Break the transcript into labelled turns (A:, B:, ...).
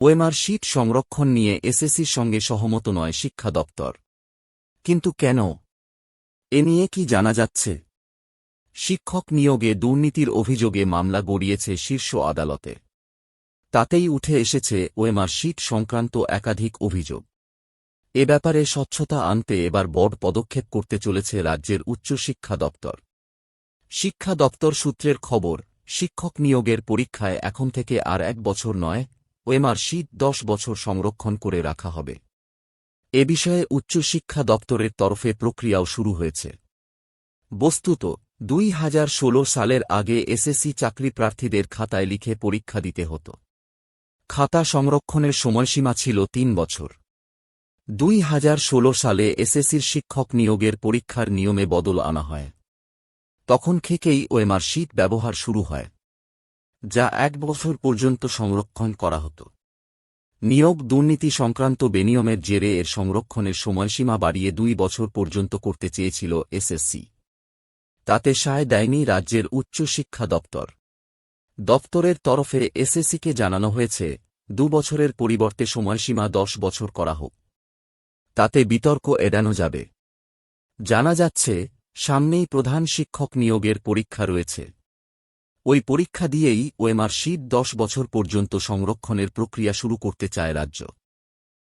A: ওয়েমার শীট সংরক্ষণ নিয়ে এসএসসির সঙ্গে সহমত নয় শিক্ষা দপ্তর। কিন্তু কেন? এ নিয়ে কি জানা যাচ্ছে? শিক্ষক নিয়োগে দুর্নীতির অভিযোগে মামলা গড়িয়েছে শীর্ষ আদালতে। তাতেই উঠে এসেছে ওয়েমার শীট সংক্রান্ত একাধিক অভিযোগ। এ ব্যাপারে স্বচ্ছতা আনতে এবার বড় পদক্ষেপ করতে চলেছে রাজ্যের উচ্চশিক্ষা দপ্তর। শিক্ষা দপ্তর সূত্রের খবর, শিক্ষক নিয়োগের পরীক্ষায় এখন থেকে আর এক বছর নয় ওয়েমার শীত দশ বছর সংরক্ষণ করে রাখা হবে। এ বিষয়ে উচ্চশিক্ষা দপ্তরের তরফে প্রক্রিয়াও শুরু হয়েছে। বস্তুত, দুই হাজার ষোলো সালের আগে এসএসসি চাকরি প্রার্থীদের খাতায় লিখে পরীক্ষা দিতে হতো। খাতা সংরক্ষণের সময়সীমা ছিল তিন বছর। দুই হাজার ষোলো সালে এসএসসির শিক্ষক নিয়োগের পরীক্ষার নিয়মে বদল আনা হয়। তখন থেকেই ওয়েমার শীত ব্যবহার শুরু হয়। যা এক বছর পর্যন্ত সংরক্ষণ করা হতো। নিয়োগ দুর্নীতি সংক্রান্ত বেনিয়মের জেরে এর সংরক্ষণের সময়সীমা বাড়িয়ে দুই বছর পর্যন্ত করতে চেয়েছিল এসএসসি। তাতে সায় দেয়নি রাজ্যের উচ্চশিক্ষা দপ্তর। দপ্তরের তরফে এসএসসিকে জানানো হয়েছে, দু বছরের পরিবর্তে সময়সীমা দশ বছর করা হোক। তাতে বিতর্ক এড়ানো যাবে। জানা যাচ্ছে, সামনেই প্রধান শিক্ষক নিয়োগের পরীক্ষা রয়েছে। ওই পরীক্ষা দিয়েই ওএমআর শীত দশ বছর পর্যন্ত সংরক্ষণের প্রক্রিয়া শুরু করতে চায় রাজ্য।